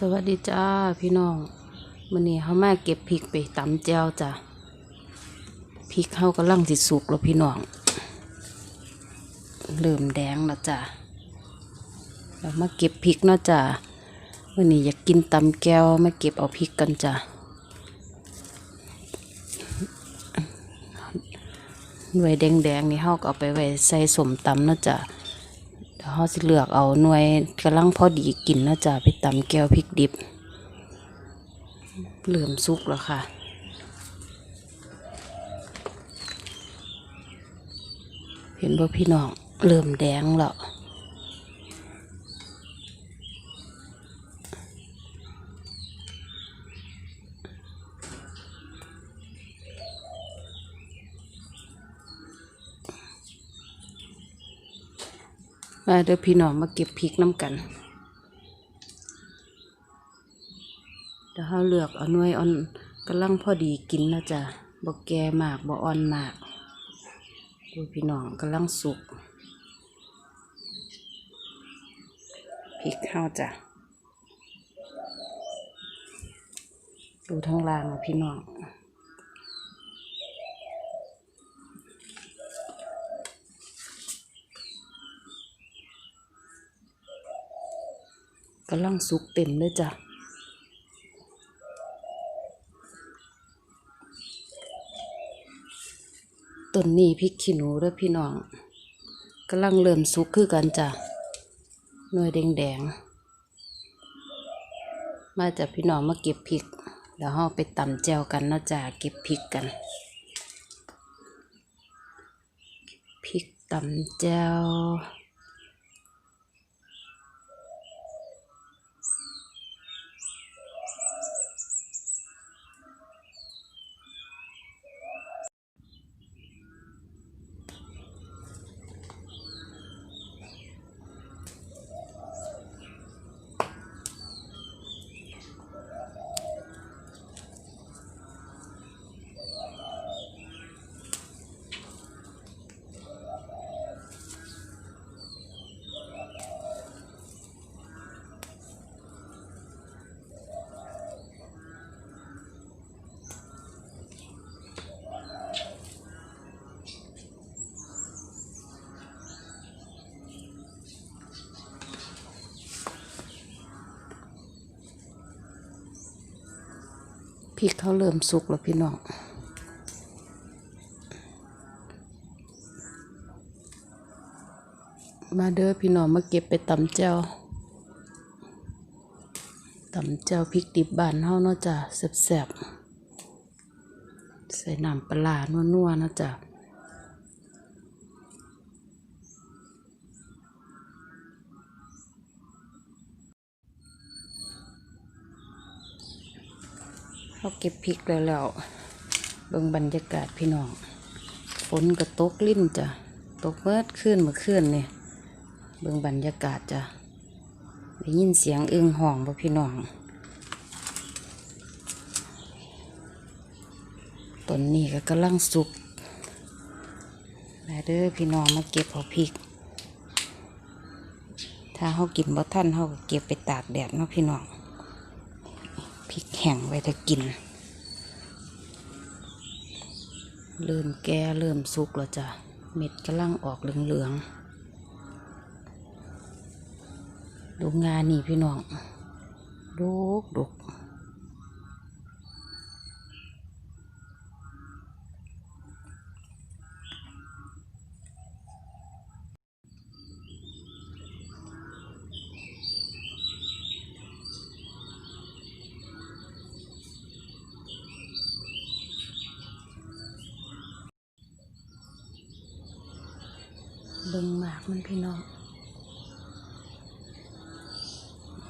สวัสดีจ้าพี่น้องมื้อนี้เฮามาเก็บพริกไปตำแจวจ้ะพริกเฮากำลังสิสุกแล้วพี่น้องเริ่มแดงแล้วจ้ะเรามาเก็บพริกเนาะจ้ะมื้อนี้อยากกินตำแก้วมาเก็บเอาพริกกันจ้ะหน่วยแดงๆนี่เฮาก็เอาไปไว้ใส่สมตำเนาะจ้ะ เดี๋ยวเราสิเลือกเอาหน่วยกำลังพอดีกินนะจ๊ะไปตำแก้วพริกดิบเหลื่อมซุกแล้วค่ะเห็นบ่พี่น้องเริ่มแดงแล้ว มาเด้อพี่น้องมาเก็บพริกน้ำกันเดี๋ยวเราเลือกเอาหน่วยอ่อนกำลังพอดีกินนะจ๊ะบ่แก่มากบ่อ่อนมาก ดูพี่น้องกำลังสุกพริกเข้าจ้ะดูทางล่างพี่น้อง กำลังสุกเต็มเลยจ้ะต้นนี้พริกขี้หนูด้อพี่น้องกำลังเริ่มสุกคือกันจ้ะหน่วยแดงๆ มาจากพี่น้องมาเก็บพริกเดี๋ยวเราไปตำแจวกันนะจ้ะเก็บพริกกันพริกตำแจว พริกเขาเริ่มสุกแล้วพี่น้องมาเด้อพี่น้องมาเก็บไปตำเจ้าตำเจ้าพริกดิบบานเฮาเนาะจ้ะแซ่บๆใส่น้ำปลานัวๆนาะจ้ะ เขาเก็บพริกแล้วแล้วเบิ่งบรรยากาศพี่น้อง ฝนก็ตกลิ้นจ้ะ ตกเมื่อคืนเมื่อคืนนี่เบิ่งบรรยากาศจ้ะ ได้ยินเสียงอึ้งห้องบ่พี่น้อง ต้นนี้ก็กำลังสุกมาเด้อพี่น้องมาเก็บเอาพริก ถ้าเขากินบ่ทันเขาก็เก็บไปตากแดดเนาะพี่น้อง ริกแห้งไว้ถ้ากิน เริ่มแก่เริ่มสุกแล้วจ้ะ เม็ดกำลังออกเหลืองๆดูงานนี่พี่น้องดูกดุก เบิ่งหมากมันพี่น้อง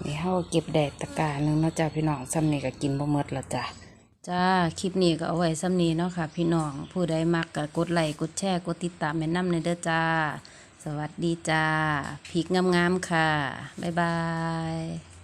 นี่เฮาเก็บแดดตะกร้าหนึงเนาะจ้าพี่น้องซ้ำนี้ก็กินบ่หมดและจ้ะจ้า คลิปนี้ก็เอาไว้ซ้ำนี้เนาะค่ะ พี่น้อง ผู้ใดมักก็กดไลค์ กดแชร์ กดติดตามแม่น้ำในเด้อจ้า สวัสดีจ้าพริกงามๆค่ะ บ๊ายบาย